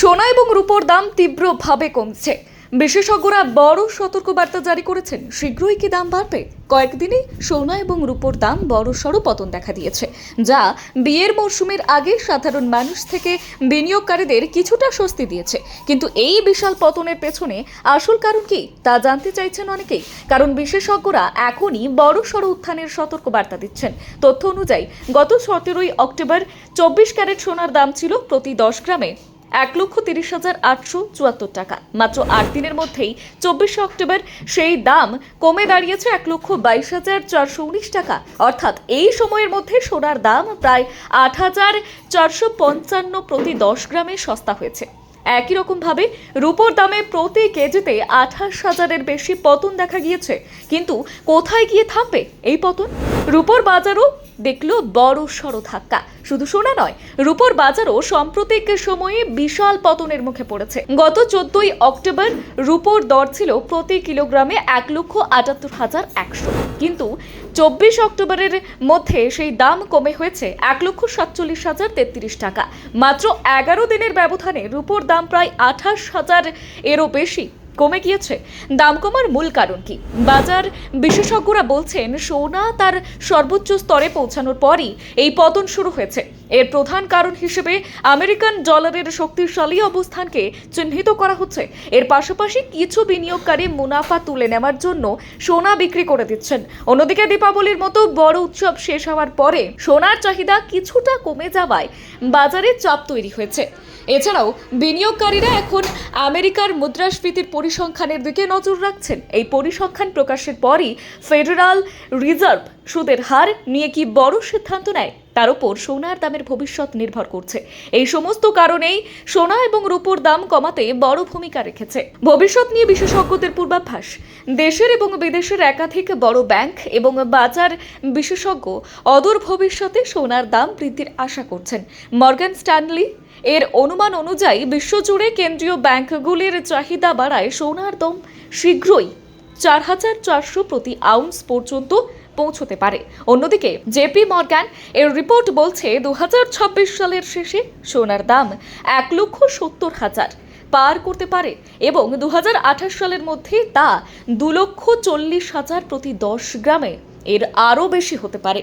সোনা এবং রূপোর দাম তীব্রভাবে কমছে। বিশেষজ্ঞরা বড় সতর্কবার্তা জারি করেছেন। শীঘ্রই কি দাম বাড়বে? কয়েকদিনে সোনা এবং রূপোর দাম বড় সড় পতন দেখা দিয়েছে, যা বিয়ের মরশুমের আগে সাধারণ মানুষ থেকে বিনিয়োগকারীদের কিছুটা স্বস্তি দিয়েছে। কিন্তু এই বিশাল পতনের পেছনে আসল কারণ কি, তা জানতে চাইছেন অনেকেই। কারণ বিশেষজ্ঞরা এখনই বড় সড় উত্থানের সতর্কবার্তা দিচ্ছেন। তথ্য অনুযায়ী, গত সতেরোই অক্টোবর চব্বিশ ক্যারেট সোনার দাম ছিল প্রতি দশ গ্রামে এক লক্ষ তিরিশ হাজার আটশো চুয়াত্তর টাকা। মাত্র আট দিনের মধ্যেই চব্বিশে অক্টোবর সেই দাম কমে দাঁড়িয়েছে এক লক্ষ বাইশ হাজার চারশো উনিশ টাকা। অর্থাৎ এই সময়ের মধ্যে সোনার দাম প্রায় আট হাজার চারশো পঞ্চান্ন প্রতি দশ গ্রামে সস্তা হয়েছে। একই রকমভাবে রূপোর দামে প্রতি কেজিতে আঠাশ হাজারের বেশি পতন দেখা গিয়েছে। কিন্তু কোথায় গিয়ে থামবে এই পতন? রূপোর বাজারও দেখল বড় সড় ধাক্কা। শুধু সোনা নয়, রূপোর বাজারও সাম্প্রতিক সময়ে বিশাল পতনের মুখে পড়েছে। গত চোদ্দই অক্টোবর রূপোর দর ছিল প্রতি কিলোগ্রামে এক লক্ষ আটাত্তর হাজার একশো। কিন্তু চব্বিশ অক্টোবরের মধ্যে সেই দাম কমে হয়েছে এক লক্ষ সাতচল্লিশ হাজার তেত্রিশ টাকা। মাত্র এগারো দিনের ব্যবধানে রূপোর দাম প্রায় আঠাশ হাজার এরও বেশি। কমে গিয়েছে। দাম কমার মূল কারণ কি? বাজার বিশেষজ্ঞরা বলছেন, সোনা তার সর্বোচ্চ স্তরে পৌঁছানোর পরই এই পতন শুরু হয়েছে। এর প্রধান কারণ হিসেবে আমেরিকান ডলারের শক্তিশালী অবস্থানকে চিহ্নিত করা হচ্ছে। এর পাশাপাশি কিছু বিনিয়োগকারী মুনাফা তুলে নেওয়ার জন্য সোনা বিক্রি করে দিচ্ছেন। অন্যদিকে দীপাবলির মতো বড় উৎসব শেষ হওয়ার পরে সোনার চাহিদা কিছুটা কমে যাওয়ায় বাজারে চাপ তৈরি হয়েছে। এছাড়াও বিনিয়োগকারীরা এখন আমেরিকার মুদ্রাস্ফীতির পরিসংখ্যানের দিকে নজর রাখছেন। এই পরিসংখ্যান প্রকাশের পরই ফেডারাল রিজার্ভ সুদের হার নিয়ে কি বড় সিদ্ধান্ত নেয়? তার উপর সোনার দামের ভবিষ্যৎ নির্ভর করছে। এই সমস্ত কারণেই সোনা এবং রূপোর দাম কমাতে বড় ভূমিকা রেখেছে। ভবিষ্যৎ নিয়ে বিশেষজ্ঞদের পূর্বাভাস, দেশের এবং বিদেশের একাধিক বড় ব্যাংক এবং বাজার বিশেষজ্ঞ অদূর ভবিষ্যতে সোনার দাম বৃদ্ধির আশা করছেন। মর্গান স্ট্যানলি এর অনুমান অনুযায়ী, বিশ্বজুড়ে কেন্দ্রীয় ব্যাংকগুলির চাহিদা বাড়ায় সোনার দাম শীঘ্রই চার হাজার চারশো প্রতি আউন্স পর্যন্ত পৌঁছতে পারে। অন্যদিকে জেপি মর্গান এর রিপোর্ট বলছে দু হাজার ছাব্বিশ সালের শেষে সোনার দাম এক লক্ষ সত্তর হাজার পার করতে পারে এবং দু হাজার আঠাশ সালের মধ্যে তা দু লক্ষ চল্লিশ হাজার প্রতি দশ গ্রামে এর আরও বেশি হতে পারে।